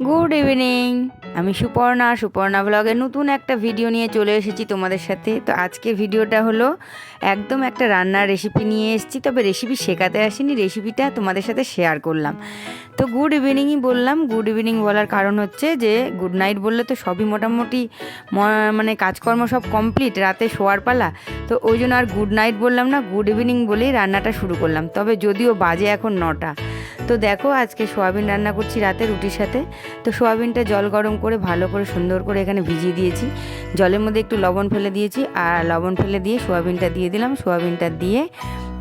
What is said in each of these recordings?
Good evening আমি সুপর্ণা সুপর্ণা ব্লগে নতুন একটা ভিডিও নিয়ে চলে এসেছি তোমাদের সাথে। তো আজকে ভিডিওটা হলো একদম একটা রান্নার রেসিপি নিয়ে এসেছি, তবে রেসিপি শেখাতে আসিনি রেসিপিটা তোমাদের সাথে শেয়ার করলাম। তো গুড ইভিনিংই বললাম। গুড ইভিনিং বলার কারণ হচ্ছে যে গুড নাইট বললে তো সবই মোটামুটি মানে কাজকর্ম সব কমপ্লিট রাতে শোয়ার পালা। তো ওই জন্য আর গুড নাইট বললাম না গুড ইভিনিং বলেই রান্নাটা শুরু করলাম। তবে যদিও বাজে এখন নটা। তো দেখো, আজকে সোয়াবিন রান্না করছি রাতে রুটির সাথে। তো সোয়াবিনটা জল গরম করে ভালো করে সুন্দর করে এখানে ভিজিয়ে দিয়েছি। জলের মধ্যে একটু লবণ ফেলে দিয়েছি, আর লবণ ফেলে দিয়ে সোয়াবিনটা দিয়ে দিলাম। সোয়াবিনটা দিয়ে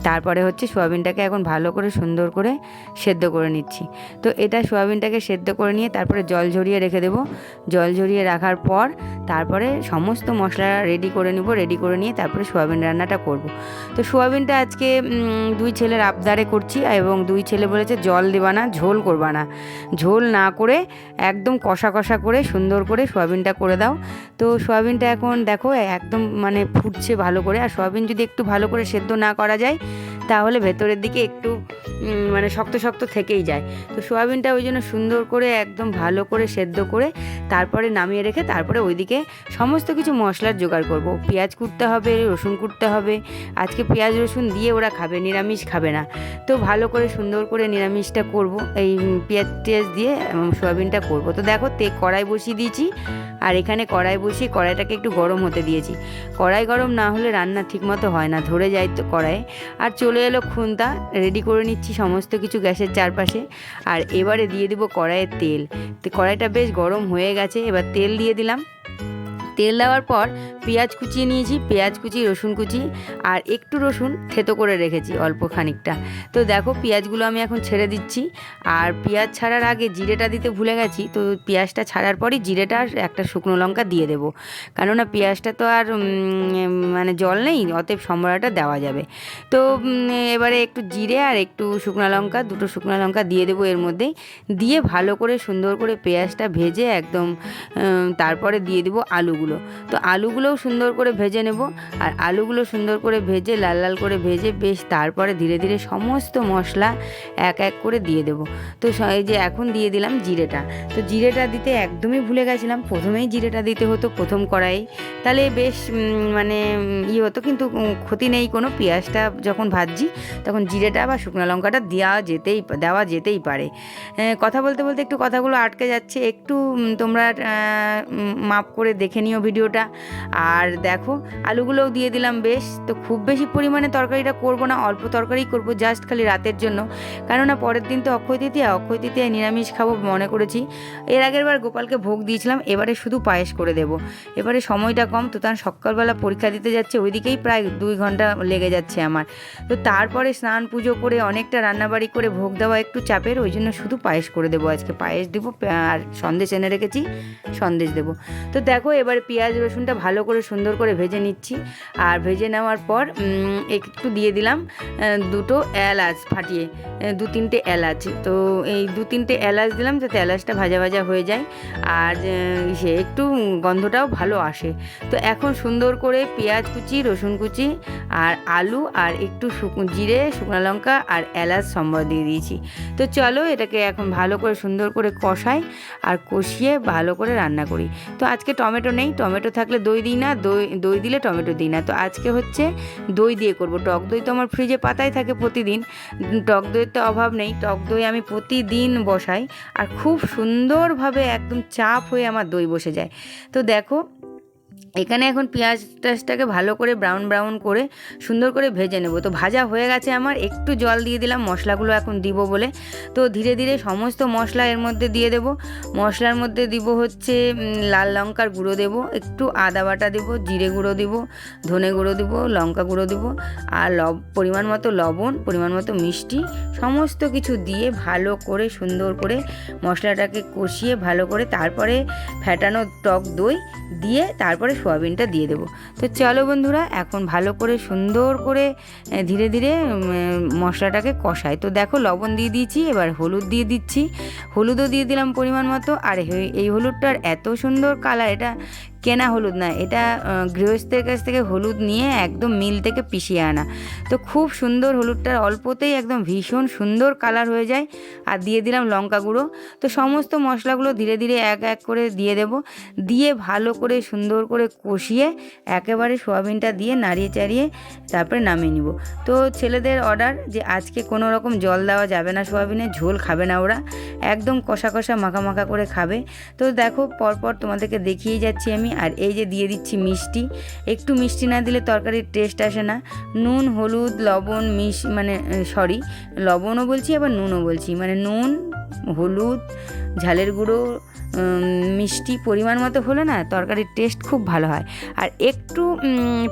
তারপরে হচ্ছে সোয়াবিনটাকে এখন ভালো করে সুন্দর করে সেদ্ধ করে নিচ্ছি। তো এটা সোয়াবিনটাকে সেদ্ধ করে নিয়ে তারপরে জল ঝরিয়ে রেখে দেবো। জল ঝরিয়ে রাখার পর তারপরে সমস্ত মশলা রেডি করে নিব রেডি করে নিয়ে তারপরে সোয়াবিন রান্নাটা করব। তো সোয়াবিনটা আজকে দুই ছেলের আবদারে করছি এবং দুই ছেলে বলেছে জল দেবা না, ঝোল করবা না। ঝোল না করে একদম কষা কষা করে সুন্দর করে সোয়াবিনটা করে দাও। তো সোয়াবিনটা এখন দেখো, একদম মানে ফুটছে ভালো করে। আর সোয়াবিন যদি একটু ভালো করে সেদ্ধ না করা যায় তাহলে ভেতরের দিকে একটু মানে শক্ত শক্ত থেকেই যায়। তো সোয়াবিনটা ওই জন্য সুন্দর করে একদম ভালো করে সেদ্ধ করে তারপরে নামিয়ে রেখে তারপরে ওইদিকে সমস্ত কিছু মশলার জোগাড় করব। পেঁয়াজ কুটতে হবে, রসুন কুটতে হবে। আজকে পেঁয়াজ রসুন দিয়ে ওরা খাবে, নিরামিষ খাবে না। তো ভালো করে সুন্দর করে নিরামিষটা করব, এই পেঁয়াজ টেয়াজ দিয়ে সোয়াবিনটা করব। তো দেখো তে, কড়াই বসিয়ে দিয়েছি, আর এখানে কড়াই বসিয়ে কড়াইটাকে একটু গরম হতে দিয়েছি। কড়াই গরম না হলে রান্না ঠিকমতো হয় না, ধরে যায় তো কড়াইয়ে। আর চলে এলো খুন্তা রেডি করে নিচ্ছি সমস্ত কিছু গ্যাসের চারপাশে। আর এবারে দিয়ে দিব কড়াইয়ের তেল। কড়াইটা বেশ গরম হয়ে গেছে, এবার তেল দিয়ে দিলাম। তেল দেওয়ার পর পেঁয়াজ কুচিয়ে নিয়েছি, পেঁয়াজ কুচি, রসুন কুচি আর একটু রসুন থেতো করে রেখেছি অল্প খানিকটা। তো দেখো পেঁয়াজগুলো আমি এখন ছেড়ে দিচ্ছি আর পেঁয়াজ ছাড়ার আগে জিরেটা দিতে ভুলে গেছি, তো পেঁয়াজটা ছাড়ার পরই জিরেটা আর একটা শুকনো লঙ্কা দিয়ে দেবো। কেননা পেঁয়াজটা তো আর মানে জল নেই, অতএব সম্বরাটা দেওয়া যাবে। তো এবারে একটু জিরে আর একটু শুকনো লঙ্কা, দুটো শুকনো লঙ্কা দিয়ে দেবো এর মধ্যেই। দিয়ে ভালো করে সুন্দর করে পেঁয়াজটা ভেজে একদম তারপরে দিয়ে দিব আলুগুলো। তো আলুগুলোও সুন্দর করে ভেজে নেব। আর আলুগুলো সুন্দর করে ভেজে লাল লাল করে ভেজে বেশ তারপরে ধীরে ধীরে সমস্ত মশলা এক এক করে দিয়ে দেবো। তো এই যে এখন দিয়ে দিলাম জিরেটা। তো জিরেটা দিতে একদমই ভুলে গেছিলাম। প্রথমেই জিরেটা দিতে হতো প্রথম কড়াই। তাহলে বেশ মানে উম, ই হতো। কিন্তু ক্ষতি নেই কোনো। পেঁয়াজটা যখন ভাজছি তখন জিরেটা বা শুকনো লঙ্কাটা দেওয়া যেতেই দেওয়া যেতেই পারে। কথা বলতে বলতে একটু কথাগুলো আটকে যাচ্ছে। একটু তোমরা মাপ করে দেখে নিও। ভিডিওটা। আর দেখো, আলুগুলোও দিয়ে দিলাম বেশ। তো খুব বেশি পরিমাণে তরকারিটা করব না, অল্প তরকারি করব জাস্ট খালি রাতের জন্য। কেননা পরের দিন তো অক্ষয় তৃতীয়া, অক্ষয় তৃতীয়ায় নিরামিষ খাব মনে করেছি। এর আগের বার গোপালকে ভোগ দিয়েছিলাম, এবারে শুধু পায়েস করে দেব। এবারে সময়টা কম, তো তার সকালবেলা পরীক্ষা দিতে যাচ্ছে, ওইদিকেই প্রায় দুই ঘণ্টা লেগে যাচ্ছে আমার। তো তারপরে স্নান পুজো করে, অনেকটা রান্নাবাড়ি করে ভোগ দেওয়া একটু চাপের, ওই জন্য শুধু পায়েস করে দেবো আজকে। পায়েস দেবো, আর সন্দেশ এনে রেখেছি, সন্দেশ দেবো। তো দেখো, এবার পেঁয়াজ রসুনটা ভালো করে সুন্দর করে ভেজে নিচ্ছি। আর ভেজে নেওয়ার পর একটু দিয়ে দিলাম দুটো এলাচ ফাটিয়ে দু তিনটে এলাচ। তো এই দু তিনটে এলাচ দিলাম যাতে এলাচটা ভাজা ভাজা হয়ে যায়। আর সে একটু গন্ধটাও ভালো আসে। তো এখন সুন্দর করে পেঁয়াজ কুচি, রসুন কুচি, আর আলু, আর একটু জিরে, শুকনো লঙ্কা, আর এলাচ সম্বর দিয়ে দিয়েছি। তো চলো এটাকে এখন ভালো করে সুন্দর করে কষাই, আর কষিয়ে ভালো করে রান্না করি। তো আজকে টমেটো নেই টমেটো থাকলে দই দিই না, দই দই দিলে টমেটো দিই না। তো আজকে হচ্ছে দই দিয়ে করব। টক দই তো আমার ফ্রিজে পাতাই থাকে প্রতিদিন। টক দইয়ের তো অভাব নেই। টক দই আমি প্রতিদিন বসাই। আর খুব সুন্দরভাবে একদম চাপ হয়ে আমার দই বসে যায়। তো দেখো এখানে এখন পেঁয়াজ টাজটাকে ভালো করে ব্রাউন ব্রাউন করে সুন্দর করে ভেজে নেব। তো ভাজা হয়ে গেছে আমার, একটু জল দিয়ে দিলাম, মশলাগুলো এখন দিব বলে। তো ধীরে ধীরে সমস্ত মশলা এর মধ্যে দিয়ে দেব। মশলার মধ্যে দিব হচ্ছে লাল লঙ্কার গুঁড়ো দেব, একটু আদা বাটা দেব, জিরে গুঁড়ো দেব, ধনে গুঁড়ো দেব, লঙ্কা গুঁড়ো দেব, আর লব, পরিমাণ মতো লবণ, পরিমাণ মতো মিষ্টি, সমস্ত কিছু দিয়ে ভালো করে সুন্দর করে মশলাটাকে কষিয়ে ভালো করে তারপরে ফ্যাটানো টক দই দিয়ে তারপরে সোয়াবিনটা দিয়ে দেবো। তো চলো বন্ধুরা, এখন ভালো করে সুন্দর করে ধীরে ধীরে মশলাটাকে কষায় তো দেখো লবণ দিয়ে দিয়েছি, এবার হলুদ দিয়ে দিচ্ছি। হলুদও দিয়ে দিলাম পরিমাণ মতো। আর এই হলুদটার এত সুন্দর কালার এটা কেনা হলুদ না, এটা গৃহস্থের কাছ থেকে হলুদ নিয়ে একদম মিল থেকে পিষিয়ে আনা। তো খুব সুন্দর হলুদটার অল্পতেই একদম ভীষণ সুন্দর কালার হয়ে যায়, আর দিয়ে দিলাম লঙ্কা গুঁড়ো। তো সমস্ত মশলাগুলো ধীরে ধীরে এক এক করে দিয়ে দেব, দিয়ে ভালো করে সুন্দর করে কষিয়ে একেবারে সোয়াবিনটা দিয়ে নাড়িয়ে চাড়িয়ে তারপরে নামিয়ে নিব। তো ছেলেদের অর্ডার যে আজকে কোনো রকম জল দেওয়া যাবে না সোয়াবিনে, ঝোল খাবে না ওরা, একদম কষা কষা মাখা মাখা করে খাবে। তো দেখো পরপর তোমাদেরকে দেখিয়ে যাচ্ছি আমি আর এই যে দিয়ে দিচ্ছি মিষ্টি। একটু মিষ্টি না দিলে তরকারির টেস্ট আসে না। নুন, হলুদ, লবণ, মিশ মানে সরি লবণও বলছি, আবার নুনও বলছি। মানে নুন, হলুদ ঝালের গুঁড়ো মিষ্টি পরিমাণ মতো হলে না তরকারির টেস্ট খুব ভালো হয়। আর একটু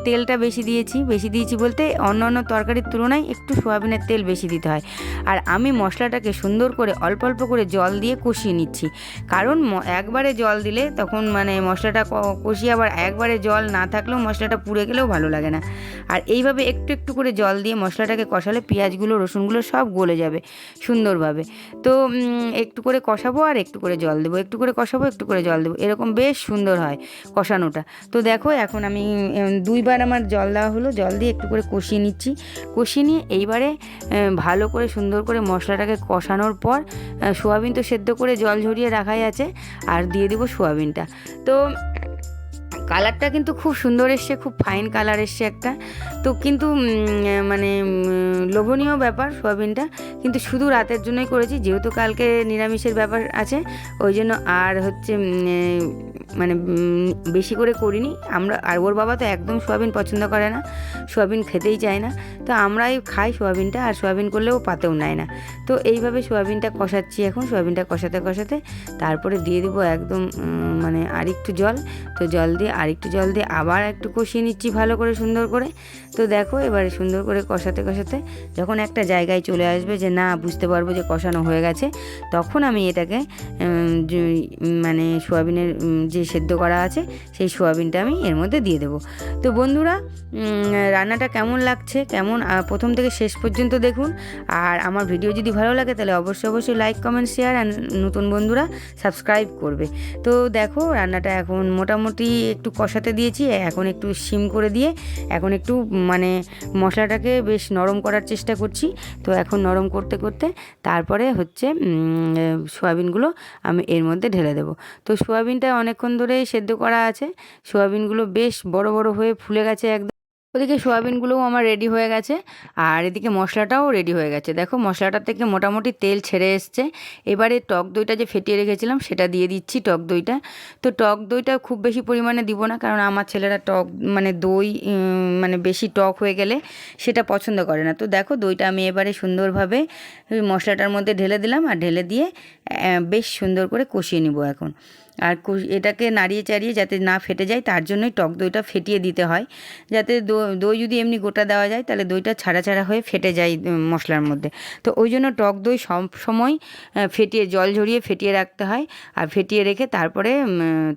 তেলটা বেশি দিয়েছি বেশি দিয়েছি বলতে অন্য অন্য তরকারির তুলনায় একটু সোয়াবিনের তেল বেশি দিতে হয়। আর আমি মশলাটাকে সুন্দর করে অল্প অল্প করে জল দিয়ে কষিয়ে নিচ্ছি। কারণ একবারে জল দিলে তখন মানে মশলাটা কষিয়ে আবার একবারে জল না থাকলেও মশলাটা পুড়ে গেলেও ভালো লাগে না। আর এইভাবে একটু একটু করে জল দিয়ে মশলাটাকে কষালে পেঁয়াজগুলো, রসুনগুলো সব গলে যাবে সুন্দরভাবে। তো একটু করে কষাবো আর একটু করে জল দেবো, একটু করে কষাবো, একটু করে জল দেবো। এরকম বেশ সুন্দর হয় কষানোটা। তো দেখো এখন আমি দুইবার আমার জল দেওয়া হলো, জল দিয়ে একটু করে কষিয়ে নিচ্ছি। কষিয়ে নিয়ে এইবারে ভালো করে সুন্দর করে মশলাটাকে কষানোর পর সোয়াবিন তো সেদ্ধ করে জল ঝরিয়ে রাখাই আছে, আর দিয়ে দেবো সোয়াবিনটা। তো কালারটা কিন্তু খুব সুন্দর এসছে, খুব ফাইন কালার এসছে একটা। তো কিন্তু মানে লোভনীয় ব্যাপার সোয়াবিনটা। কিন্তু শুধু রাতের জন্যই করেছি, যেহেতু কালকে নিরামিষের ব্যাপার আছে, ওই জন্য আর হচ্ছে মানে বেশি করে করিনি। আমরা, আর ওর বাবা তো একদম সোয়াবিন পছন্দ করে না, সোয়াবিন খেতেই চায় না। তো আমরাই খাই সোয়াবিনটা, আর সোয়াবিন করলেও পাতেও নেয় না। তো এইভাবে সোয়াবিনটা কষাচ্ছি এখন, সোয়াবিনটা কষাতে কষাতে। তারপরে দিয়ে দেবো একদম মানে আরেকটু জল। তো জল দিয়ে আরেকটু জল দিয়ে আবার একটু কষিয়ে নিচ্ছি ভালো করে, সুন্দর করে। তো দেখো এবারে সুন্দর করে কষাতে কষাতে যখন একটা জায়গায় চলে আসবে যে না, বুঝতে পারব যে কষানো হয়ে গেছে, তখন আমি এটাকে মানে সোয়াবিনের যে সেদ্ধ করা আছে, সেই সোয়াবিনটা আমি এর মধ্যে দিয়ে দেবো। তো বন্ধুরা রান্নাটা কেমন লাগছে? কেমন প্রথম থেকে শেষ পর্যন্ত দেখুন। আর আমার ভিডিও যদি ভালো লাগে, তাহলে অবশ্যই অবশ্যই লাইক কমেন্ট শেয়ার আর নতুন বন্ধুরা সাবস্ক্রাইব করবে। তো দেখো, রান্নাটা এখন মোটামুটি একটু কষাতে দিয়েছি, এখন একটু সিম করে দিয়ে, এখন একটু মানে মশলাটাকে বেশ নরম করার চেষ্টা করছি। তো এখন নরম করতে করতে তারপরে হচ্ছে সোয়াবিনগুলো আমি এর মধ্যে ঢেলে দেবো। তো সোয়াবিনটা অনেকক্ষণ ধরেই সেদ্ধ করা আছে। সোয়াবিনগুলো বেশ বড় বড় হয়ে ফুলে গেছে একদম। ওদিকে সোয়াবিনগুলোও আমার রেডি হয়ে গেছে। আর এদিকে মশলাটাও রেডি হয়ে গেছে। দেখো, মশলাটা থেকে মোটামুটি তেল ছেড়ে এসছে। এবারে টক দইটা যে ফেটিয়ে রেখেছিলাম, সেটা দিয়ে দিচ্ছি টক দইটা। তো টক দইটা খুব বেশি পরিমাণে দিব না, কারণ আমার ছেলেরা টক মানে দই মানে বেশি টক হয়ে গেলে সেটা পছন্দ করে না। তো দেখো, দইটা আমি এবারে সুন্দরভাবে মশলাটার মধ্যে ঢেলে দিলাম। আর ঢেলে দিয়ে বেশ সুন্দর করে কষিয়ে নিব এখন। আর এটাকে নাড়িয়ে চাড়িয়ে যাতে না ফেটে যায়, তার জন্যই টক দইটা ফেটিয়ে দিতে হয়। যাতে দই যদি এমনি গোটা দেওয়া যায়, তাহলে দইটা ছাড়া ছাড়া হয়ে ফেটে যায় মশলার মধ্যে। তো ওই জন্য টক দই সব সময় ফেটিয়ে, জল ঝরিয়ে ফেটিয়ে রাখতে হয়। আর ফেটিয়ে রেখে তারপরে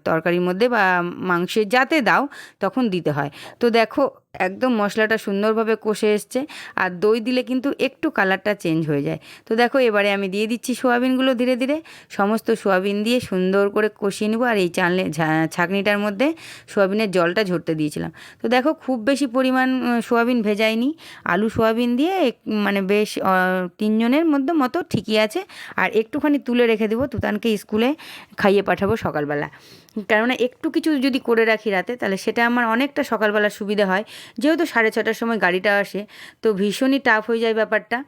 তরকারির মধ্যে বা মাংসে যাতে দাও, তখন দিতে হয়। তো দেখো একদম মশলাটা সুন্দরভাবে কষে এসছে আর দই দিলে কিন্তু একটু কালারটা চেঞ্জ হয়ে যায়। তো দেখো এবারে আমি দিয়ে দিচ্ছি সোয়াবিনগুলো ধীরে ধীরে। সমস্ত সোয়াবিন দিয়ে সুন্দর করে কষিয়ে নেব আর এই চালনে ছাঁকনিটার মধ্যে সোয়াবিনের জলটা ঝরতে দিয়েছিলাম। তো দেখো খুব বেশি পরিমাণ সোয়াবিন ভেজাইনি আলু সোয়াবিন দিয়ে মানে বেশ তিনজনের মধ্যে মতো ঠিকই আছে। আর একটুখানি তুলে রেখে দেবো, তুতানকে স্কুলে খাইয়ে পাঠাবো সকালবেলা। কেননা একটু কিছু যদি করে রাখি রাতে, তাহলে সেটা আমার অনেকটা সকালবেলা সুবিধা হয়। যেহেতু সাড়ে ছটার সময় গাড়িটা আসে, তো ভীষণই টাফ হয়ে যায় ব্যাপারটা।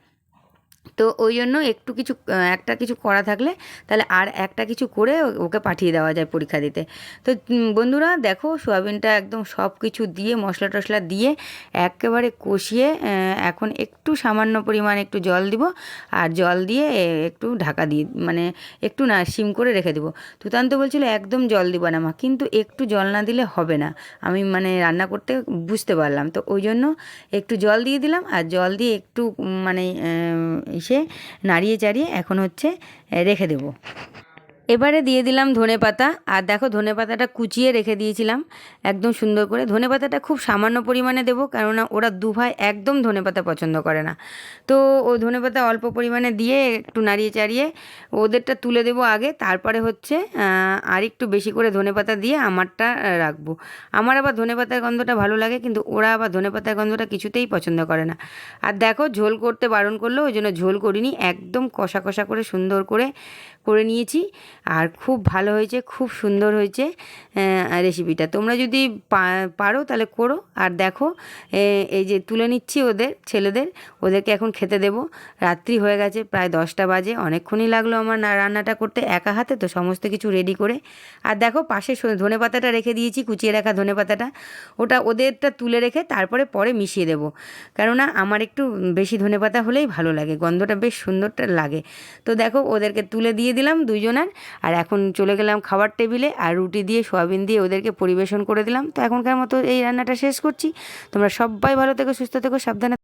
তো ওই জন্য একটু কিছু একটা কিছু করা থাকলে তাহলে আর একটা কিছু করে ওকে পাঠিয়ে দেওয়া যায় পরীক্ষা দিতে। তো বন্ধুরা দেখো সোয়াবিনটা একদম সব কিছু দিয়ে, মশলা টশলা দিয়ে একেবারে কষিয়ে এখন একটু সামান্য পরিমাণ একটু জল দিব আর জল দিয়ে একটু ঢাকা দিয়ে মানে একটু না সিম করে রেখে দেবো। তুতান্ত বলছিল একদম জল দিব না মা, কিন্তু একটু জল না দিলে হবে না। আমি মানে রান্না করতে বুঝতে পারলাম। তো ওই জন্য একটু জল দিয়ে দিলাম আর জল দিয়ে একটু মানে ইসে নাড়িয়ে চাড়িয়ে এখন হচ্ছে রেখে দেবো। এবারে দিয়ে দিলাম ধনে পাতা। আর দেখো ধনে পাতাটা কুচিয়ে রেখে দিয়েছিলাম। একদম সুন্দর করে। ধনে পাতাটা খুব সামান্য পরিমাণে দেবো, কেননা ওরা দু ভাই একদম ধনে পাতা পছন্দ করে না। তো ও ধনে পাতা অল্প পরিমাণে দিয়ে একটু নাড়িয়ে চাড়িয়ে ওদেরটা তুলে দেবো আগে। তারপরে হচ্ছে আর একটু বেশি করে ধনে পাতা দিয়ে আমারটা রাখব। আমার আবার ধনে পাতার গন্ধটা ভালো লাগে, কিন্তু ওরা আবার ধনে পাতার গন্ধটা কিছুতেই পছন্দ করে না। আর দেখো ঝোল করতে বারণ করল, ওই জন্য ঝোল করিনি। একদম কষা কষা করে সুন্দর করে করে নিয়েছি। আর খুব ভালো হয়েছে, খুব সুন্দর হয়েছে রেসিপিটা তোমরা যদি পারো তাহলে করো। আর দেখো এই যে তুলে নিচ্ছি ওদের, ছেলেদের, ওদেরকে এখন খেতে দেবো। রাত্রি হয়ে গেছে, প্রায় দশটা বাজে। অনেকক্ষণই লাগল আমার না- রান্নাটা করতে। একা হাতে তো সমস্ত কিছু রেডি করে। আর দেখো, পাশে ধনে পাতাটা রেখে দিয়েছি, কুচিয়ে রাখা ধনে পাতাটা। ওটা ওদেরটা তুলে রেখে তারপরে পরে মিশিয়ে দেবো। কেননা আমার একটু বেশি ধনে পাতা হলেই ভালো লাগে। গন্ধটা বেশ সুন্দরটা লাগে। তো দেখো, ওদেরকে তুলে দিয়ে দিলাম দুজনের। আর এখন চলে গেলাম খাবার টেবিলে আর রুটি দিয়ে সোয়াবিন দিয়ে ওদেরকে পরিবেশন করে দিলাম। তো এখনকার মতো এই রান্নাটা শেষ করছি। তোমরা সবাই ভালো থেকো, সুস্থ থেকো, সাবধানে